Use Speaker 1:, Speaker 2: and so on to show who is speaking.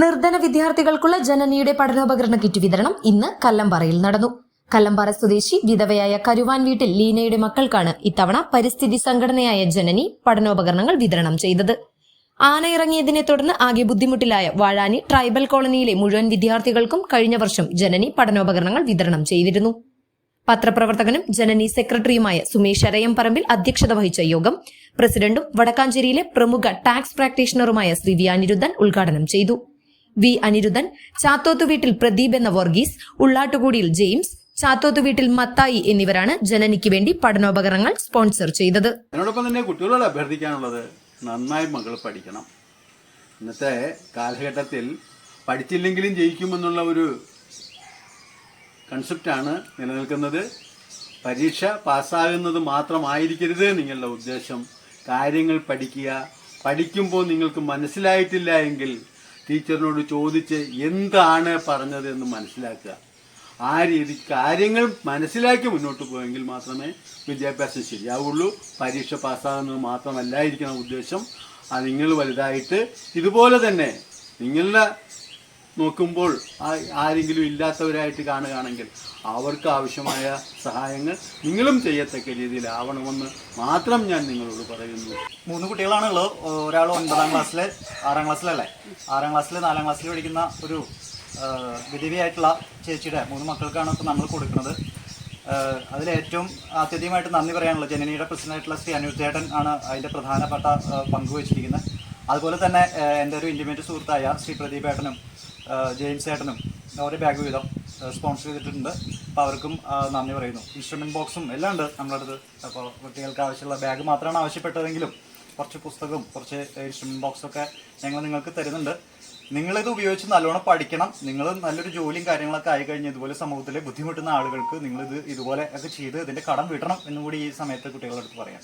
Speaker 1: നിർധന വിദ്യാർത്ഥികൾക്കുള്ള ജനനിയുടെ പഠനോപകരണ കിറ്റ് വിതരണം ഇന്ന് കല്ലമ്പാറയിൽ നടന്നു. കല്ലമ്പാറ സ്വദേശി വിധവയായ കരുവാൻ വീട്ടിൽ ലീനയുടെ മക്കൾക്കാണ് ഇത്തവണ പരിസ്ഥിതി സംഘടനയായ ജനനി പഠനോപകരണങ്ങൾ വിതരണം ചെയ്തത്. ആന ഇറങ്ങിയതിനെ തുടർന്ന് ആകെ ബുദ്ധിമുട്ടിലായ വാഴാനി ട്രൈബൽ കോളനിയിലെ മുഴുവൻ വിദ്യാർത്ഥികൾക്കും കഴിഞ്ഞ വർഷം ജനനി പഠനോപകരണങ്ങൾ വിതരണം ചെയ്തിരുന്നു. പത്രപ്രവർത്തകനും ജനനി സെക്രട്ടറിയുമായ സുമേഷ് അരയംപറമ്പിൽ അധ്യക്ഷത വഹിച്ച യോഗം പ്രസിഡന്റും വടക്കാഞ്ചേരിയിലെ പ്രമുഖ ടാക്സ് പ്രാക്ടീഷണറുമായ ശ്രീ വി അനിരുദ്ധൻ ഉദ്ഘാടനം ചെയ്തു. വി അനിരുദ്ധൻ ചാത്തോത്തു വീട്ടിൽ പ്രദീപ് എന്ന വർഗീസ് ഉള്ളാട്ടുകൂടിയിൽ ജെയിംസ് ചാത്തോത്തു വീട്ടിൽ മത്തായി എന്നിവരാണ് ജനനിക്ക് വേണ്ടി പഠനോപകരണങ്ങൾ സ്പോൺസർ ചെയ്തത്.
Speaker 2: അതിനോടൊപ്പം തന്നെ കുട്ടികളോട് അഭ്യർത്ഥിക്കാനുള്ളത് നന്നായി മകൾ പഠിക്കണം. ഇന്നത്തെ കാലഘട്ടത്തിൽ പഠിച്ചില്ലെങ്കിലും ജയിക്കുമെന്നുള്ള ഒരു കൺസെപ്റ്റാണ് നിലനിൽക്കുന്നത്. പരീക്ഷ പാസ്സാകുന്നത് മാത്രമായിരിക്കരുത് നിങ്ങളുടെ ഉദ്ദേശം. കാര്യങ്ങൾ പഠിക്കുക. പഠിക്കുമ്പോൾ നിങ്ങൾക്ക് മനസ്സിലായിട്ടില്ല എങ്കിൽ ടീച്ചറിനോട് ചോദിച്ച് എന്താണ് പറഞ്ഞത് എന്ന് മനസ്സിലാക്കുക. ആ രീതി കാര്യങ്ങൾ മനസ്സിലാക്കി മുന്നോട്ട് പോയെങ്കിൽ മാത്രമേ വിദ്യാഭ്യാസം ശരിയാവുള്ളൂ. പരീക്ഷ പാസ്സാകുന്നത് മാത്രമല്ലായിരിക്കണം ഉദ്ദേശം. അത് നിങ്ങൾ വലുതായിട്ട് ഇതുപോലെ തന്നെ നിങ്ങളുടെ നോക്കുമ്പോൾ ആരെങ്കിലും ഇല്ലാത്തവരായിട്ട് കാണുകയാണെങ്കിൽ അവർക്ക് ആവശ്യമായ സഹായങ്ങൾ നിങ്ങളും ചെയ്യത്തക്ക രീതിയിലാവണമെന്ന് മാത്രം ഞാൻ നിങ്ങളോട് പറയുന്നു.
Speaker 3: മൂന്ന് കുട്ടികളാണുള്ളത്. ഒരാൾ ഒൻപതാം ക്ലാസ്സിൽ ആറാം ക്ലാസ്സിലല്ലേ? ആറാം ക്ലാസ്സിൽ നാലാം ക്ലാസ്സിൽ പഠിക്കുന്ന ഒരു വിധവിയായിട്ടുള്ള ചേച്ചിയുടെ മൂന്ന് മക്കൾക്കാണ് ഇപ്പോൾ നമ്മൾ കൊടുക്കുന്നത്. അതിലേറ്റവും ആത്യന്തികമായിട്ട് നന്ദി പറയാനുള്ളത്. ജനനിയുടെ പ്രസിഡന്റായിട്ടുള്ള ശ്രീ ചേട്ടൻ ആണ് അതിന്റെ പ്രധാനപ്പെട്ട പങ്കുവച്ചിരിക്കുന്നത് അതുപോലെ തന്നെ എന്റെ ഒരു ഇന്റിമേറ്റ് സുഹൃത്തായ ശ്രീ പ്രദീപ് ഏട്ടനും ആ, ജെയിംസ് ഏട്ടനും ഒരു ബാഗ് വീതം സ്പോൺസർ ചെയ്തിട്ടുണ്ട്. അപ്പോൾ അവർക്കും നന്ദി പറയുന്നു. ഇൻസ്ട്രുമെന്റ് ബോക്സും എല്ലാം ഉണ്ട് നമ്മുടെ അടുത്ത്. അപ്പോൾ കുട്ടികൾക്ക് ആവശ്യമുള്ള ബാഗ് മാത്രമാണ് ആവശ്യപ്പെട്ടതെങ്കിലും കുറച്ച് പുസ്തകവും കുറച്ച് ഇൻസ്ട്രുമെന്റ് ബോക്സൊക്കെ ഞങ്ങൾ നിങ്ങൾക്ക് തരുന്നുണ്ട്. നിങ്ങളിത് ഉപയോഗിച്ച് നല്ലോണം പഠിക്കണം. നിങ്ങൾ നല്ലൊരു ജോലിയും കാര്യങ്ങളൊക്കെ ആയി കഴിഞ്ഞ് ഇതുപോലെ സമൂഹത്തിലെ ബുദ്ധിമുട്ടുന്ന ആളുകൾക്ക് നിങ്ങളിത് ഇതുപോലെ ഒക്കെ ചെയ്ത് ഇതിന്റെ കടം വിടണം എന്നും കൂടി ഈ സമയത്ത് കുട്ടികളുടെ അടുത്ത് പറയാം.